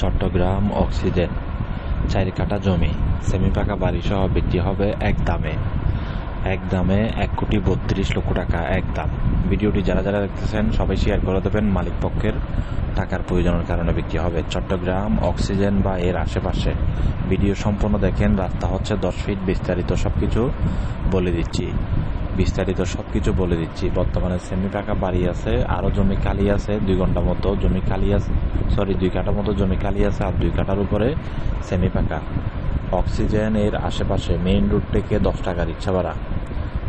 Chittagong oxygen. চার কাঠা জমি সেমিপাকা বাড়িসহ বাড়ি সহ বিক্রি হবে এক দামে। এক দামে এক কোটি বত্রিশ লক্ষ টাকা, এক দাম। ভিডিওটি যারা যারা দেখতেছেন, সবাই শেয়ার করে দেবেন। মালিক পক্ষের টাকার প্রয়োজনের কারণে বিক্রি হবে। চট্টগ্রাম অক্সিজেন বা এর আশেপাশে। ভিডিও সম্পূর্ণ দেখেন, রাস্তা হচ্ছে দশ ফিট বিস্তারিত সব কিছু বলে দিচ্ছি। বিস্তারিত সব কিছু বলে দিচ্ছি। বর্তমানে সেমি পাকা বাড়ি আছে আরও জমি খালি আছে, দুই ঘণ্টা মতো জমি খালি আছে সরি দুই কাঠা মতো জমি খালি আছে, আর দুই কাঠার উপরে সেমি পাকা অক্সিজেন এর আশেপাশে মেইন রোড থেকে দশ টাকা রিক্সা ভাড়া।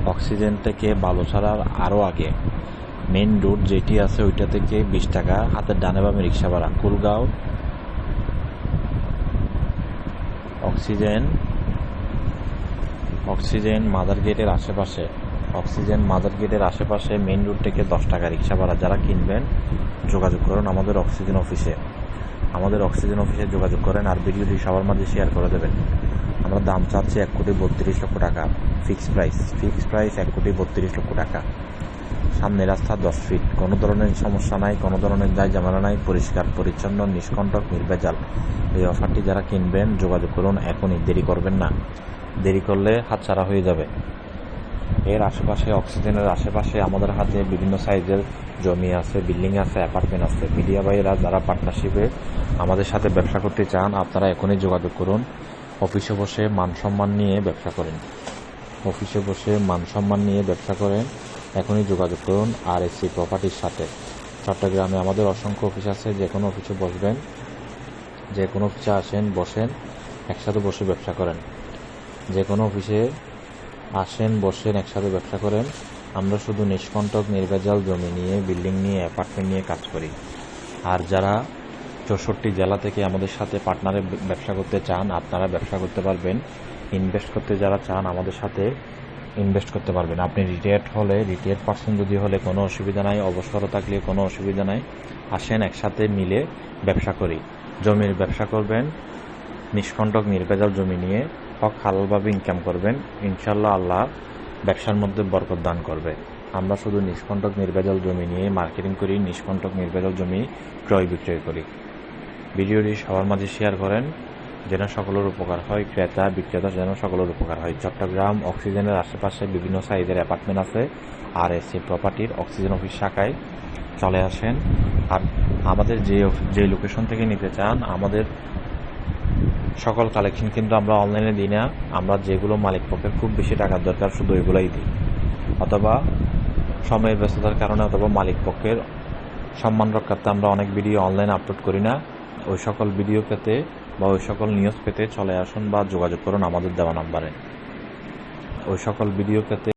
অক্সিজেন থেকে বালুছাড়ার আরও আগে। মেইন রোড যেটি আছে ওইটা থেকে বিশ টাকা হাতের ডানে বামে রিক্সা ভাড়া। কুলগাঁও। অক্সিজেন। অক্সিজেন মাদার গেটের আশেপাশে। অক্সিজেন মাদার গেটের আশেপাশে মেইন রোড থেকে দশ টাকা রিক্সা ভাড়া। যারা কিনবেন, যোগাযোগ করুন আমাদের অক্সিজেন অফিসে। আমাদের অক্সিজেন অফিসে যোগাযোগ করেন আর ভিডিওটি সবার মাঝে শেয়ার করে দেবেন। আমরা দাম চাচ্ছি এক কোটি বত্রিশ লক্ষ টাকা। ফিক্স প্রাইস ফিক্স প্রাইস এক কোটি বত্রিশ লক্ষ টাকা। সামনে রাস্তা দশ ফিট। কোনো ধরনের সমস্যা নাই, কোনো ধরনের দায় জামানা নাই। পরিষ্কার, পরিচ্ছন্ন, নিষ্কণ্টক, নির্ভেজাল। এই অফারটি যারা কিনবেন, যোগাযোগ করুন। এখনই দেরি করবেন না। দেরি করলে হাতছাড়া হয়ে যাবে। এর আশেপাশে অক্সিজেনের আশেপাশে আমাদের হাতে বিভিন্ন সাইজের জমি আছে, বিল্ডিং আছে, অ্যাপার্টমেন্ট আছে। মিডিয়া ভাইয়েরা যারা পার্টনারশিপে আমাদের সাথে ব্যবসা করতে চান, আপনারা এখনই যোগাযোগ করুন। অফিসে বসে মান সম্মান নিয়ে ব্যবসা করেন। অফিসে বসে মান সম্মান নিয়ে ব্যবসা করেন, এখনই যোগাযোগ করুন আর এসি প্রপার্টির সাথে। চট্টগ্রামে আমাদের অসংখ্য অফিস আছে, যে কোনো অফিসে বসবেন, যে কোনো অফিসে আসেন, বসেন, একসাথে বসে ব্যবসা করেন। যে কোনো অফিসে আসেন, বসেন, একসাথে ব্যবসা করেন। আমরা শুধু নিষ্কণ্টক, নির্ভেজাল জমি নিয়ে, বিল্ডিং নিয়ে, অ্যাপার্টমেন্ট নিয়ে কাজ করি। আর যারা চৌষট্টি জেলা থেকে আমাদের সাথে পার্টনারে ব্যবসা করতে চান, আপনারা ব্যবসা করতে পারবেন। ইনভেস্ট করতে যারা চান, আমাদের সাথে ইনভেস্ট করতে পারবেন। আপনি রিটায়ার্ড হলে, রিটায়ার্ড পার্সন যদি হলে কোনো অসুবিধা নাই, অবসর থাকলে কোনো অসুবিধা নাই। আসেন, একসাথে মিলে ব্যবসা করি। জমির ব্যবসা করবেন, নিষ্কণ্টক, নির্ভেজাল জমি নিয়ে হক হালালভাবে ইনকাম করবেন ইনশাল্লাহ আল্লাহ ব্যবসার মধ্যে বরকত দান করবে। আমরা শুধু নিষ্কণ্টক নির্ভেজাল জমি নিয়ে মার্কেটিং করি, নিষ্কণ্টক নির্ভেজাল জমি ক্রয় বিক্রয় করি। ভিডিওটি সবার মাঝে শেয়ার করেন, যেন সকলের উপকার হয়, ক্রেতা, বিক্রেতা যেন সকলের উপকার হয়। চট্টগ্রাম অক্সিজেনের আশেপাশে বিভিন্ন সাইজের অ্যাপার্টমেন্ট আছে আর এসি প্রপার্টির অক্সিজেন অফিস শাখায়। চলে আসেন। আর আমাদের যে যে লোকেশন থেকে নিতে চান, আমাদের সকল কালেকশন কিন্তু আমরা অনলাইনে দিই না। আমরা যেগুলো মালিক পক্ষের খুব বেশি টাকার দরকার, শুধু ওইগুলোই দিই। অথবা সময়ের ব্যস্ততার কারণে অথবা মালিক পক্ষের সম্মান রক্ষার্থে আমরা অনেক ভিডিও অনলাইনে আপলোড করি না। ওই সকল ভিডিও পেতে বা ওই সকল নিউজ পেতে চলে আসুন বা যোগাযোগ করুন আমাদের দেওয়া নাম্বারে। ওই সকল ভিডিও পেতে